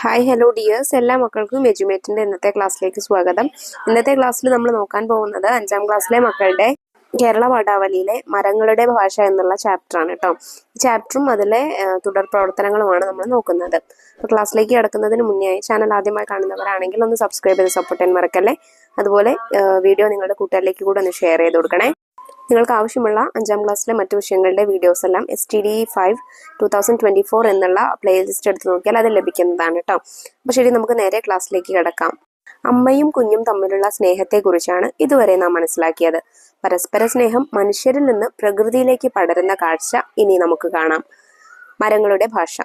Hi hello dears എല്ലാ മക്കൾക്കും എജുമേറ്റിന്റെ ഇന്നത്തെ ക്ലാസ്സിലേക്ക് സ്വാഗതം. ഇന്നത്തെ ക്ലാസ്സിൽ നമ്മൾ നോക്കാൻ പോകുന്നത് അഞ്ചാം ക്ലാസ്സിലെ മക്കളുടെ കേരള പാഠാവലിയിലെ മരങ്ങളുടെ ഭാഷ എന്നുള്ള ചാപ്റ്ററാണ് കേട്ടോ ചാപ്റ്ററും അതിലെ തുടർ പ്രവർത്തനങ്ങളുമാണ് നമ്മൾ നോക്കുന്നത്. ക്ലാസ്സിലേക്ക് കിടക്കുന്നതിന് മുന്നേ ചാനൽ ആദ്യമായി കാണുന്നവരാണെങ്കിൽ ഒന്ന് സബ്സ്ക്രൈബ് ചെയ്ത് സപ്പോർട്ട് ചെയ്യാൻ മറക്കല്ലേ? അതുപോലെ വീഡിയോ നിങ്ങളുടെ കൂട്ടുകാരിലേക്ക് കൂടെ ഒന്ന് ഷെയർ ചെയ്ത് കൊടുക്കണേ. നിങ്ങൾക്ക് ആവശ്യമുള്ള അഞ്ചാം ക്ലാസ്സിലെ മറ്റു വിഷയങ്ങളുടെ വീഡിയോസ് എല്ലാം S T D five two thousand twenty four എന്നുള്ള പ്ലേലിസ്റ്റ് എടുത്ത് നോക്കിയാൽ അത് ലഭിക്കുന്നതാണ് കേട്ടോ അപ്പോൾ ശരി നമുക്ക് നേരെ ക്ലാസ്സിലേക്ക് കിടക്കാം. അമ്മയും കുഞ്ഞും തമ്മിലുള്ള സ്നേഹത്തെക്കുറിച്ചാണ് ഇതുവരെ നാം മനസ്സിലാക്കിയത്. പരസ്പര സ്നേഹം മനുഷ്യരിൽ നിന്ന് പ്രകൃതിയിലേക്ക് പടരുന്ന കാഴ്ച ഇനി നമുക്ക് കാണാം. മരങ്ങളുടെ ഭാഷ.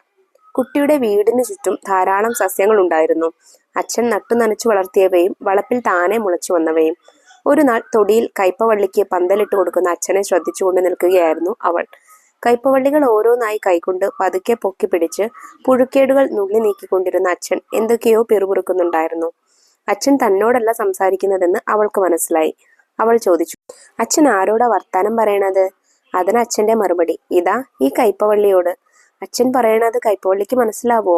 കുട്ടിയുടെ വീടിന് ചുറ്റും ധാരാളം സസ്യങ്ങൾ ഉണ്ടായിരുന്നു. അച്ഛൻ നട്ടു നനച്ചു വളർത്തിയവയും വളപ്പിൽ താനെ മുളച്ചു വന്നവയും. ഒരു നാൾ തൊടിയിൽ കയ്പവള്ളിക്ക് പന്തലിട്ട് കൊടുക്കുന്ന അച്ഛനെ ശ്രദ്ധിച്ചുകൊണ്ട് നിൽക്കുകയായിരുന്നു അവൾ. കയ്പവള്ളികൾ ഓരോന്നായി കൈകൊണ്ട് പതുക്കെ പൊക്കി പിടിച്ച് പുഴുക്കേടുകൾ നുള്ളി നീക്കിക്കൊണ്ടിരുന്ന അച്ഛൻ എന്തൊക്കെയോ പിറുപിറുക്കുന്നുണ്ടായിരുന്നു. അച്ഛൻ തന്നോടല്ല സംസാരിക്കുന്നതെന്ന് അവൾക്ക് മനസ്സിലായി. അവൾ ചോദിച്ചു അച്ഛൻ ആരോടാ വർത്താനം പറയണത്? അതിന് അച്ഛന്റെ മറുപടി. ഇതാ ഈ കയ്പവള്ളിയോട് അച്ഛൻ പറയണത് കയ്പവള്ളിക്ക് മനസ്സിലാവോ?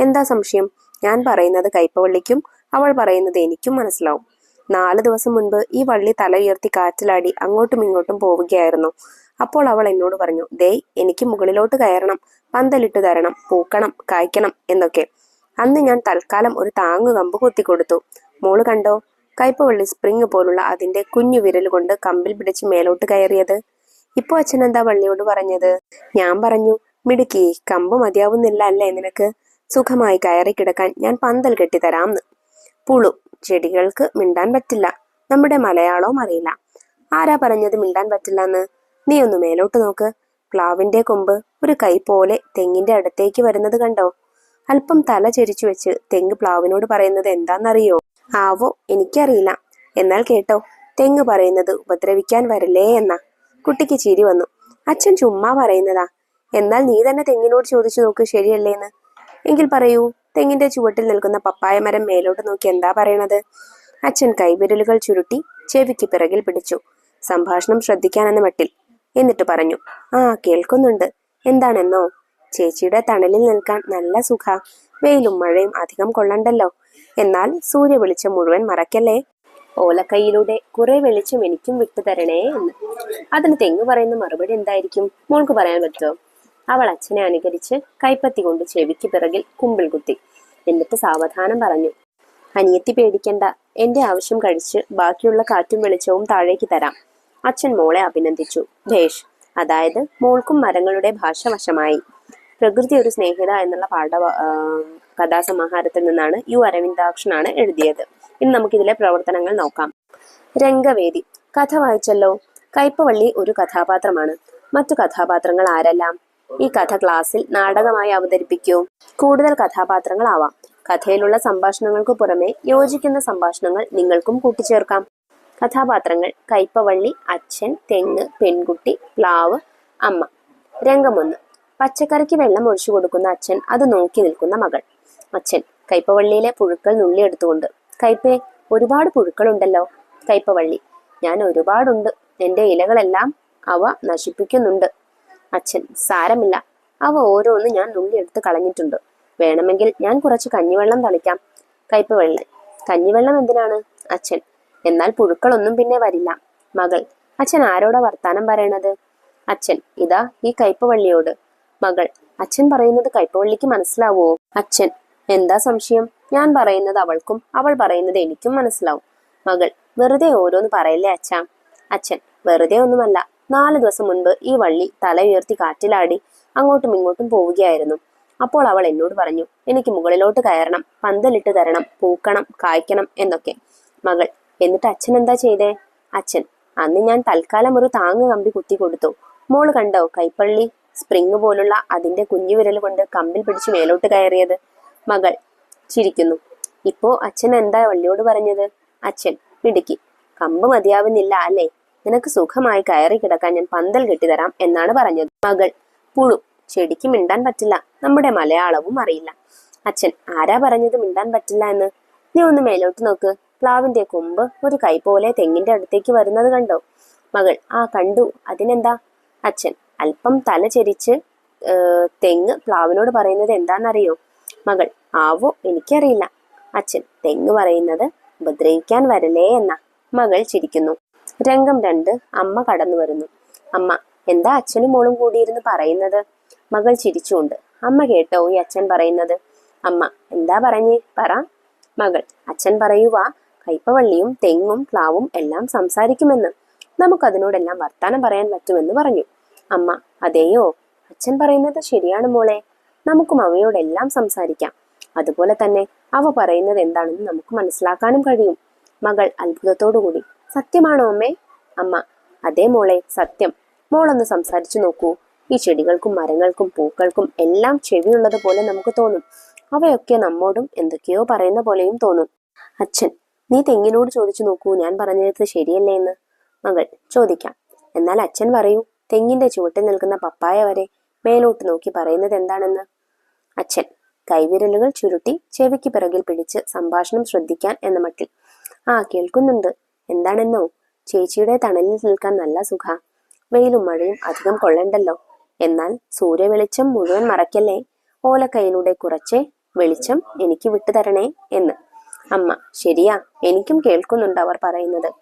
എന്താ സംശയം? ഞാൻ പറയുന്നത് കയ്പവള്ളിക്കും അവൾ പറയുന്നത് എനിക്കും മനസ്സിലാവും. നാല് ദിവസം മുൻപ് ഈ വള്ളി തല ഉയർത്തി കാറ്റിലാടി അങ്ങോട്ടും ഇങ്ങോട്ടും പോവുകയായിരുന്നു. അപ്പോൾ അവൾ എന്നോട് പറഞ്ഞു ദേ എനിക്ക് മുകളിലോട്ട് കയറണം പന്തലിട്ട് തരണം പൂക്കണം കായ്ക്കണം എന്നൊക്കെ. അന്ന് ഞാൻ തൽക്കാലം ഒരു താങ്ങു കമ്പ് കുത്തിക്കൊടുത്തു മോൾ കണ്ടോ കയ്പവള്ളി സ്പ്രിങ് പോലുള്ള അതിന്റെ കുഞ്ഞു വിരൽ കൊണ്ട് കമ്പിൽ പിടിച്ച് മേലോട്ട് കയറിയത്? ഇപ്പൊ അച്ഛൻ എന്താ വള്ളിയോട് പറഞ്ഞത്? ഞാൻ പറഞ്ഞു മിടുക്കി കമ്പ് മതിയാവുന്നില്ല അല്ലേ നിനക്ക്? സുഖമായി കയറി കിടക്കാൻ ഞാൻ പന്തൽ കെട്ടിത്തരാംന്ന് പുളു ചെടികൾക്ക് മിണ്ടാൻ പറ്റില്ല. നമ്മുടെ മലയാളവും അറിയില്ല. ആരാ പറഞ്ഞത് മിണ്ടാൻ പറ്റില്ല എന്ന് നീ ഒന്ന് മേലോട്ട് നോക്ക്. പ്ലാവിന്റെ കൊമ്പ് ഒരു കൈ പോലെ തെങ്ങിന്റെ അടുത്തേക്ക് വരുന്നത് കണ്ടോ? അല്പം തല ചെരിച്ചു വെച്ച് തെങ്ങ് പ്ലാവിനോട് പറയുന്നത് എന്താണെന്നറിയോ ആവോ എനിക്കറിയില്ല. എന്നാൽ കേട്ടോ തെങ്ങ് പറയുന്നത് ഉപദ്രവിക്കാൻ വരില്ലേ എന്ന. കുട്ടിക്ക് ചിരി വന്നു. അച്ഛൻ ചുമ്മാ പറയുന്നതാ. എന്നാൽ നീ തന്നെ തെങ്ങിനോട് ചോദിച്ചു നോക്ക് ശരിയല്ലേന്ന്. എങ്കിൽ പറയൂ തെങ്ങിന്റെ ചുവട്ടിൽ നിൽക്കുന്ന പപ്പായ മരം മേലോട്ട് നോക്കി എന്താ പറയണത്? അച്ഛൻ കൈവിരലുകൾ ചുരുട്ടി ചെവിക്ക് പിറകിൽ പിടിച്ചു. സംഭാഷണം ശ്രദ്ധിക്കാനെന്ന മട്ടിൽ എന്നിട്ട് പറഞ്ഞു ആ കേൾക്കുന്നുണ്ട്. എന്താണെന്നോ? ചേച്ചിയുടെ തണലിൽ നിൽക്കാൻ നല്ല സുഖ. വെയിലും മഴയും അധികം കൊള്ളണ്ടല്ലോ. എന്നാൽ സൂര്യ വെളിച്ചം മുഴുവൻ മറക്കല്ലേ? ഓലക്കൈയിലൂടെ കുറെ വെളിച്ചം എനിക്കും വിട്ടു തരണേ എന്ന്. അതിന് തെങ്ങ് പറയുന്ന മറുപടി എന്തായിരിക്കും? മോൾക്ക് പറയാൻ പറ്റുമോ? അവൾ അച്ഛനെ അനുകരിച്ച് കൈപ്പത്തി കൊണ്ട് ചെവിക്ക് പിറകിൽ കുമ്പിൾ കുത്തി. എന്നിട്ട് സാവധാനം പറഞ്ഞു അനിയത്തി പേടിക്കണ്ട. എന്റെ ആവശ്യം കഴിച്ച് ബാക്കിയുള്ള കാറ്റും വെളിച്ചവും താഴേക്ക് തരാം. അച്ഛൻ മോളെ അഭിനന്ദിച്ചു. ഭേഷ് അതായത് മോൾക്കും മരങ്ങളുടെ ഭാഷ വശമായി. പ്രകൃതി ഒരു സ്നേഹിത എന്നുള്ള പാഠ കഥാസമാഹാരത്തിൽ നിന്നാണ് യു അരവിന്ദാക്ഷനാണ് എഴുതിയത്. ഇനി നമുക്കിതിലെ പ്രവർത്തനങ്ങൾ നോക്കാം. രംഗവേദി. കഥ വായിച്ചല്ലോ. കയ്പവള്ളി ഒരു കഥാപാത്രമാണ്. മറ്റു കഥാപാത്രങ്ങൾ ആരെല്ലാം? ഈ കഥ ക്ലാസ്സിൽ നാടകമായി അവതരിപ്പിക്കൂ. കൂടുതൽ കഥാപാത്രങ്ങളാവാം. കഥയിലുള്ള സംഭാഷണങ്ങൾക്ക് പുറമെ യോജിക്കുന്ന സംഭാഷണങ്ങൾ നിങ്ങൾക്കും കൂട്ടിച്ചേർക്കാം. കഥാപാത്രങ്ങൾ കൈപ്പവള്ളി അച്ഛൻ തെങ്ങ് പെൺകുട്ടി പ്ലാവ് അമ്മ. രംഗമൊന്ന്. പച്ചക്കറിക്ക് വെള്ളം ഒഴിച്ചു കൊടുക്കുന്ന അച്ഛൻ അത് നോക്കി നിൽക്കുന്ന മകൾ. അച്ഛൻ കൈപ്പവള്ളിയിലെ പുഴുക്കൾ നുള്ളിയെടുത്തുകൊണ്ട് കൈപ്പേ ഒരുപാട് പുഴുക്കളുണ്ടല്ലോ. കൈപ്പവള്ളി ഞാൻ ഒരുപാടുണ്ട്. എന്റെ ഇലകളെല്ലാം അവ നശിപ്പിക്കുന്നുണ്ട്. അച്ഛൻ സാരമില്ല. അവ ഓരോന്ന് ഞാൻ നുള്ളിയെടുത്ത് കളഞ്ഞിട്ടുണ്ട്. വേണമെങ്കിൽ ഞാൻ കുറച്ച് കഞ്ഞിവെള്ളം തളിക്കാം. കയ്പവെള്ളം കഞ്ഞിവെള്ളം എന്തിനാണ്? അച്ഛൻ എന്നാൽ പുഴുക്കളൊന്നും പിന്നെ വരില്ല. മകൾ അച്ഛൻ ആരോടാ വർത്താനം പറയണത്? അച്ഛൻ ഇതാ ഈ കയ്പവള്ളിയോട് മകൾ അച്ഛൻ പറയുന്നത് കയ്പവള്ളിക്ക് മനസ്സിലാവോ? അച്ഛൻ എന്താ സംശയം? ഞാൻ പറയുന്നത് അവൾക്കും അവൾ പറയുന്നത് എനിക്കും മനസ്സിലാവും. മകൾ വെറുതെ ഓരോന്ന് പറയല്ലേ അച്ഛാ? അച്ഛൻ വെറുതെ ഒന്നുമല്ല നാല് ദിവസം മുൻപ് ഈ വള്ളി തല ഉയർത്തി കാറ്റിലാടി അങ്ങോട്ടും ഇങ്ങോട്ടും പോവുകയായിരുന്നു. അപ്പോൾ അവൾ എന്നോട് പറഞ്ഞു എനിക്ക് മുകളിലോട്ട് കയറണം പന്തലിട്ട് തരണം പൂക്കണം കായ്ക്കണം എന്നൊക്കെ. മകൾ എന്നിട്ട് അച്ഛൻ എന്താ ചെയ്തേ? അച്ഛൻ അന്ന് ഞാൻ തൽക്കാലം ഒരു താങ്ങ് കമ്പി കുത്തി കൊടുത്തു. മോൾ കണ്ടോ കൈപ്പള്ളി സ്പ്രിങ് പോലുള്ള അതിന്റെ കുഞ്ഞു വിരൽ കൊണ്ട് കമ്പിൽ പിടിച്ച് മേലോട്ട് കയറിയത്? മകൾ ചിരിക്കുന്നു. ഇപ്പോ അച്ഛൻ എന്താ വള്ളിയോട് പറഞ്ഞത്? അച്ഛൻ മിടുക്കി കമ്പ് മതിയാവുന്നില്ല അല്ലേ? നിനക്ക് സുഖമായി കയറി കിടക്കാൻ ഞാൻ പന്തൽ കെട്ടിത്തരാം എന്നാണ് പറഞ്ഞത്. മകൾ പുഴു. ചെടിക്ക് മിണ്ടാൻ പറ്റില്ല. നമ്മുടെ മലയാളവും അറിയില്ല. അച്ഛൻ ആരാ പറഞ്ഞത് മിണ്ടാൻ പറ്റില്ല എന്ന്? നീ ഒന്ന് മേലോട്ട് നോക്ക്. പ്ലാവിന്റെ കൊമ്പ് ഒരു കൈ പോലെ തെങ്ങിന്റെ അടുത്തേക്ക് വരുന്നത് കണ്ടോ? മകൾ ആ കണ്ടു. അതിനെന്താ? അച്ഛൻ അല്പം തല ചെരിച്ച് തെങ്ങ് പ്ലാവിനോട് പറയുന്നത് എന്താണെന്നറിയോ? മകൾ ആവോ? എനിക്കറിയില്ല. അച്ഛൻ തെങ്ങ് പറയുന്നത് ഉപദ്രവിക്കാൻ വരലേ എന്ന. മകൾ ചിരിക്കുന്നു. രംഗം രണ്ട് അമ്മ കടന്നു വരുന്നു. അമ്മ എന്താ അച്ഛനും മോളും കൂടിയിരുന്ന് പറയുന്നത്? മകൾ ചിരിച്ചുകൊണ്ട്. അമ്മ കേട്ടോ ഈ അച്ഛൻ പറയുന്നത്? അമ്മ എന്താ പറഞ്ഞേ? പറ. മകൾ അച്ഛൻ പറയുക കൈപ്പവള്ളിയും തെങ്ങും പ്ലാവും എല്ലാം സംസാരിക്കുമെന്ന്. നമുക്കതിനോടെല്ലാം വർത്താനം പറയാൻ പറ്റുമെന്ന് പറഞ്ഞു. അമ്മ അതെയോ? അച്ഛൻ പറയുന്നത് ശരിയാണ് മോളെ. നമുക്കും അവയോടെല്ലാം സംസാരിക്കാം. അതുപോലെ തന്നെ അവ പറയുന്നത് എന്താണെന്ന് നമുക്ക് മനസ്സിലാക്കാനും കഴിയും. മകൾ അത്ഭുതത്തോടുകൂടി. സത്യമാണോ അമ്മേ? അമ്മ അതേ മോളെ സത്യം. മോളൊന്ന് സംസാരിച്ചു നോക്കൂ. ഈ ചെടികൾക്കും മരങ്ങൾക്കും പൂക്കൾക്കും എല്ലാം ചെവിയുള്ളത് പോലെ നമുക്ക് തോന്നും. അവയൊക്കെ നമ്മോടും എന്തൊക്കെയോ പറയുന്ന പോലെയും തോന്നും. അച്ഛൻ നീ തെങ്ങിനോട് ചോദിച്ചു നോക്കൂ. ഞാൻ പറഞ്ഞത് ശരിയല്ലേ എന്ന്? മകൾ ചോദിക്കാം. എന്നാൽ അച്ഛൻ പറയൂ തെങ്ങിന്റെ ചുവട്ടിൽ നിൽക്കുന്ന പപ്പായ വരെ മേലോട്ട് നോക്കി പറയുന്നത് എന്താണെന്ന്? അച്ഛൻ കൈവിരലുകൾ ചുരുട്ടി ചെവിക്ക് പിറകിൽ പിടിച്ച് സംഭാഷണം ശ്രദ്ധിക്കാൻ എന്ന മട്ടിൽ. ആ കേൾക്കുന്നുണ്ട്. എന്താണെന്നോ? ചേച്ചിയുടെ തണലിൽ നിൽക്കാൻ നല്ല സുഖ. വെയിലും മഴയും അധികം കൊള്ളണ്ടല്ലോ. എന്നാൽ സൂര്യവെളിച്ചം മുഴുവൻ മറക്കല്ലേ ഓലക്കൈയിലൂടെ കുറച്ചേ വെളിച്ചം എനിക്ക് വിട്ടുതരണേ എന്ന്. അമ്മ ശരിയാ. എനിക്കും കേൾക്കുന്നുണ്ട് അവർ പറയുന്നത്.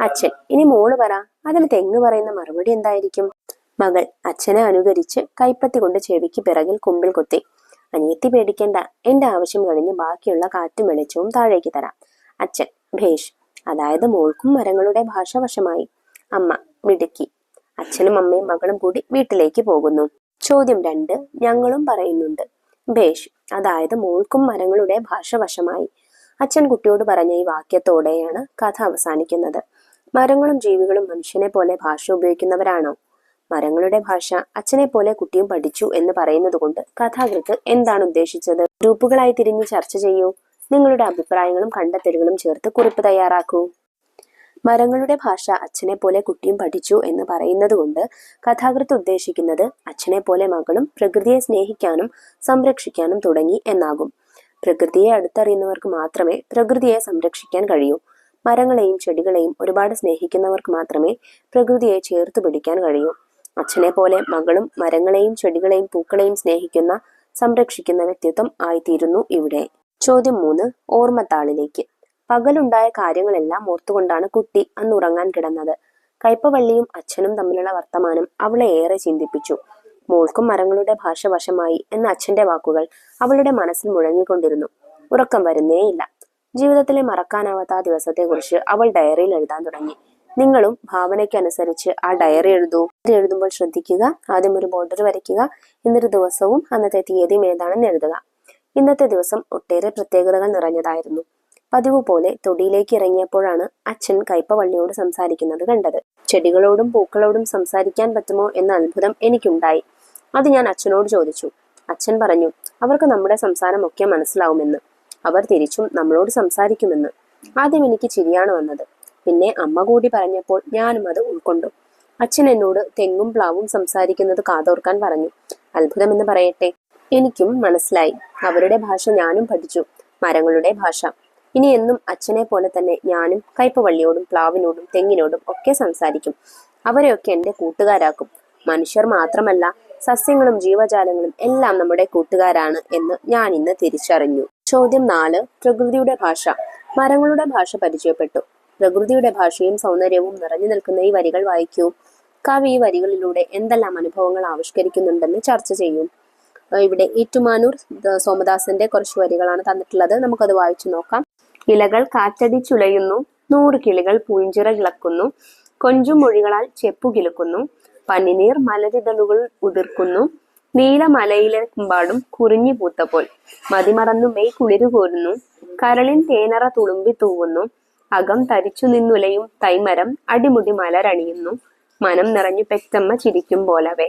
അച്ഛൻ ഇനി മോൾ പറ. അതിന് തെങ്ങ് പറയുന്ന മറുപടി എന്തായിരിക്കും? മകൾ അച്ഛനെ അനുകരിച്ച് കൈപ്പത്തി കൊണ്ട് ചെവിക്ക് പിറകിൽ കുമ്പിൽ കുത്തി. അനിയത്തി പേടിക്കണ്ട. എന്റെ ആവശ്യം കഴിഞ്ഞ് ബാക്കിയുള്ള കാറ്റും വെളിച്ചവും താഴേക്ക് തരാം. അച്ഛൻ ഭേഷ് അതായത് മോൾക്കും മരങ്ങളുടെ ഭാഷ വശമായി. അമ്മ മിടുക്കി. അച്ഛനും അമ്മയും മകളും കൂടി വീട്ടിലേക്ക് പോകുന്നു. ചോദ്യം രണ്ട് ഞങ്ങളും പറയുന്നുണ്ട്. ബേഷ് അതായത് മോൾക്കും മരങ്ങളുടെ ഭാഷ വശമായി. അച്ഛൻ കുട്ടിയോട് പറഞ്ഞ ഈ വാക്യത്തോടെയാണ് കഥ അവസാനിക്കുന്നത്. മരങ്ങളും ജീവികളും മനുഷ്യനെ പോലെ ഭാഷ ഉപയോഗിക്കുന്നവരാണോ? മരങ്ങളുടെ ഭാഷ അച്ഛനെ പോലെ കുട്ടിയും പഠിച്ചു എന്ന് പറയുന്നത് കൊണ്ട് കഥാകൃത്ത് എന്താണ് ഉദ്ദേശിച്ചത്? ഗ്രൂപ്പുകളായി തിരിഞ്ഞ് ചർച്ച ചെയ്യൂ. നിങ്ങളുടെ അഭിപ്രായങ്ങളും കണ്ടെത്തലുകളും ചേർത്ത് കുറിപ്പ് തയ്യാറാക്കൂ. മരങ്ങളുടെ ഭാഷ അച്ഛനെ പോലെ കുട്ടിയും പഠിച്ചു എന്ന് പറയുന്നത് കൊണ്ട് കഥാകൃത്ത് ഉദ്ദേശിക്കുന്നത് അച്ഛനെ പോലെ മകളും പ്രകൃതിയെ സ്നേഹിക്കാനും സംരക്ഷിക്കാനും തുടങ്ങി എന്നാകും. പ്രകൃതിയെ അടുത്തറിയുന്നവർക്ക് മാത്രമേ പ്രകൃതിയെ സംരക്ഷിക്കാൻ കഴിയൂ. മരങ്ങളെയും ചെടികളെയും ഒരുപാട് സ്നേഹിക്കുന്നവർക്ക് മാത്രമേ പ്രകൃതിയെ ചേർത്ത് പിടിക്കാൻ കഴിയൂ. അച്ഛനെ പോലെ മകളും മരങ്ങളെയും ചെടികളെയും പൂക്കളെയും സ്നേഹിക്കുന്ന സംരക്ഷിക്കുന്ന വ്യക്തിത്വം ആയിത്തീരുന്നു ഇവിടെ. ചോദ്യം മൂന്ന് ഓർമ്മത്താളിലേക്ക്. പകലുണ്ടായ കാര്യങ്ങളെല്ലാം ഓർത്തുകൊണ്ടാണ് കുട്ടി അന്ന് ഉറങ്ങാൻ കിടന്നത്. കയ്പവള്ളിയും അച്ഛനും തമ്മിലുള്ള വർത്തമാനം അവളെ ഏറെ ചിന്തിപ്പിച്ചു. മോൾക്കും മരങ്ങളുടെ ഭാഷ വശമായി എന്ന അച്ഛന്റെ വാക്കുകൾ അവളുടെ മനസ്സിൽ മുഴങ്ങിക്കൊണ്ടിരുന്നു. ഉറക്കം വരുന്നേയില്ല. ജീവിതത്തിലെ മറക്കാനാവാത്ത ആ ദിവസത്തെക്കുറിച്ച് അവൾ ഡയറിയിൽ എഴുതാൻ തുടങ്ങി. നിങ്ങളും ഭാവനയ്ക്കനുസരിച്ച് ആ ഡയറി എഴുതൂ. എഴുതുമ്പോൾ ശ്രദ്ധിക്കുക ആദ്യം ഒരു ബോർഡർ വരയ്ക്കുക എന്നിട്ട് ദിവസവും അന്നത്തെ തീയതിയും ഏതാണെന്ന് എഴുതുക. ഇന്നത്തെ ദിവസം ഒട്ടേറെ പ്രത്യേകതകൾ നിറഞ്ഞതായിരുന്നു. പതിവ് പോലെ തൊടിയിലേക്ക് ഇറങ്ങിയപ്പോഴാണ് അച്ഛൻ കയ്പവള്ളിയോട് സംസാരിക്കുന്നത് കണ്ടത്. ചെടികളോടും പൂക്കളോടും സംസാരിക്കാൻ പറ്റുമോ എന്ന അത്ഭുതം എനിക്കുണ്ടായി. അത് ഞാൻ അച്ഛനോട് ചോദിച്ചു. അച്ഛൻ പറഞ്ഞു അവർക്ക് നമ്മുടെ സംസാരമൊക്കെ മനസ്സിലാവുമെന്ന്. അവർ തിരിച്ചും നമ്മളോട് സംസാരിക്കുമെന്ന്. ആദ്യം എനിക്ക് ചിരിയാണ് വന്നത്. പിന്നെ അമ്മ കൂടി പറഞ്ഞപ്പോൾ ഞാനും അത് ഉൾക്കൊണ്ടു. അച്ഛൻ എന്നോട് തെങ്ങും പ്ലാവും സംസാരിക്കുന്നത് കാതോർക്കാൻ പറഞ്ഞു. അത്ഭുതമെന്ന് പറയട്ടെ. എനിക്കും മനസ്സിലായി. അവരുടെ ഭാഷ ഞാനും പഠിച്ചു. മരങ്ങളുടെ ഭാഷ. ഇനി എന്നും അച്ഛനെ പോലെ തന്നെ ഞാനും കയ്പവള്ളിയോടും പ്ലാവിനോടും തെങ്ങിനോടും ഒക്കെ സംസാരിക്കും. അവരെയൊക്കെ എന്റെ കൂട്ടുകാരാക്കും. മനുഷ്യർ മാത്രമല്ല സസ്യങ്ങളും ജീവജാലങ്ങളും എല്ലാം നമ്മുടെ കൂട്ടുകാരാണ് എന്ന് ഞാൻ ഇന്ന് തിരിച്ചറിഞ്ഞു. ചോദ്യം നാല് പ്രകൃതിയുടെ ഭാഷ. മരങ്ങളുടെ ഭാഷ പരിചയപ്പെട്ടു. പ്രകൃതിയുടെ ഭാഷയും സൗന്ദര്യവും നിറഞ്ഞു നിൽക്കുന്ന ഈ വരികൾ വായിക്കൂ. കവി ഈ വരികളിലൂടെ എന്തെല്ലാം അനുഭവങ്ങൾ ആവിഷ്കരിക്കുന്നുണ്ടെന്ന് ചർച്ച ചെയ്യും. ഇവിടെ ഏറ്റുമാനൂർ സോമദാസന്റെ കുറച്ച് വരികളാണ് തന്നിട്ടുള്ളത്. നമുക്കത് വായിച്ചു നോക്കാം. ഇലകൾ കാറ്റടിച്ചുലയുന്നു നൂറ് കിളികൾ പൂഞ്ചിറ കിളക്കുന്നു കൊഞ്ചും മൊഴികളാൽ ചെപ്പു കിളുക്കുന്നു പനിനീർ മലരിതളുകൾ ഉതിർക്കുന്നു നീലമലയിലെ കുമ്പാടും കുറിഞ്ഞു പൂത്തപ്പോൾ മതിമറന്നു മെയ് കുളിരു കോരുന്നു കരളിൻ തേനറ തുളുമ്പി തൂവുന്നു അകം തരിച്ചു നിന്നുലയും തൈമരം അടിമുടി മലരണിയുന്നു മനം നിറഞ്ഞു പെറ്റമ്മ ചിരിക്കും പോലവേ.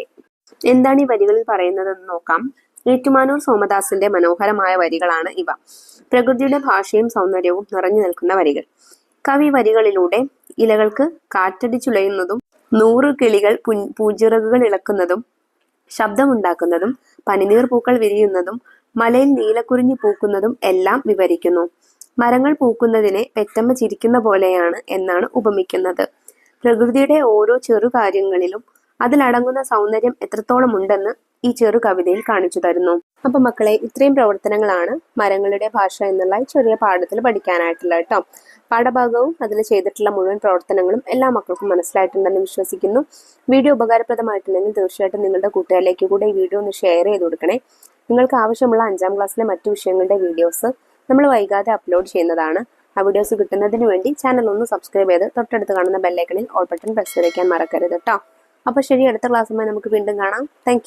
എന്താണ് ഈ വരികളിൽ പറയുന്നതെന്ന് നോക്കാം. ഏറ്റുമാനൂർ സോമദാസിന്റെ മനോഹരമായ വരികളാണ് ഇവ. പ്രകൃതിയുടെ ഭാഷയും സൗന്ദര്യവും നിറഞ്ഞു നിൽക്കുന്ന വരികൾ. കവി വരികളിലൂടെ ഇലകൾക്ക് കാറ്റടിച്ചുലയുന്നതും നൂറ് കിളികൾ പൂജിറകുകൾ ഇളക്കുന്നതും ശബ്ദമുണ്ടാക്കുന്നതും പനിനീർ പൂക്കൾ വിരിയുന്നതും മലയിൽ നീലക്കുറിഞ്ഞി പൂക്കുന്നതും എല്ലാം വിവരിക്കുന്നു. മരങ്ങൾ പൂക്കുന്നതിനെ പെറ്റമ്മ ചിരിക്കുന്ന പോലെയാണ് എന്നാണ് ഉപമിക്കുന്നത്. പ്രകൃതിയുടെ ഓരോ ചെറു കാര്യങ്ങളിലും അതിലടങ്ങുന്ന സൗന്ദര്യം എത്രത്തോളം ഉണ്ടെന്ന് ഈ ചെറു കവിതയിൽ കാണിച്ചു തരുന്നു. അപ്പൊ മക്കളെ ഇത്രയും പ്രവർത്തനങ്ങളാണ് മരങ്ങളുടെ ഭാഷ എന്നുള്ള ചെറിയ പാഠത്തിൽ പഠിക്കാനായിട്ടുള്ള കേട്ടോ. പാഠഭാഗവും അതിൽ ചെയ്തിട്ടുള്ള മുഴുവൻ പ്രവർത്തനങ്ങളും എല്ലാ മക്കൾക്കും മനസ്സിലായിട്ടുണ്ടെന്ന് വിശ്വസിക്കുന്നു. വീഡിയോ ഉപകാരപ്രദമായിട്ടുണ്ടെങ്കിൽ തീർച്ചയായിട്ടും നിങ്ങളുടെ കൂട്ടുകാരിലേക്ക് കൂടെ ഈ വീഡിയോ ഒന്ന് ഷെയർ ചെയ്ത് കൊടുക്കണേ. നിങ്ങൾക്ക് ആവശ്യമുള്ള അഞ്ചാം ക്ലാസ്സിലെ മറ്റു വിഷയങ്ങളുടെ വീഡിയോസ് നമ്മൾ വൈകാതെ അപ്ലോഡ് ചെയ്യുന്നതാണ്. ആ വീഡിയോസ് കിട്ടുന്നതിന് വേണ്ടി ചാനൽ ഒന്ന് സബ്സ്ക്രൈബ് ചെയ്ത് തൊട്ടടുത്ത് കാണുന്ന ബെല്ലൈക്കണിൽ ഓൾ ബട്ടൺ പ്രസ് ചെയ്തേക്കാൻ മറക്കരുത് കേട്ടോ. അപ്പോൾ ശരി അടുത്ത ക്ലാസ്സുമായി നമുക്ക് വീണ്ടും കാണാം. താങ്ക്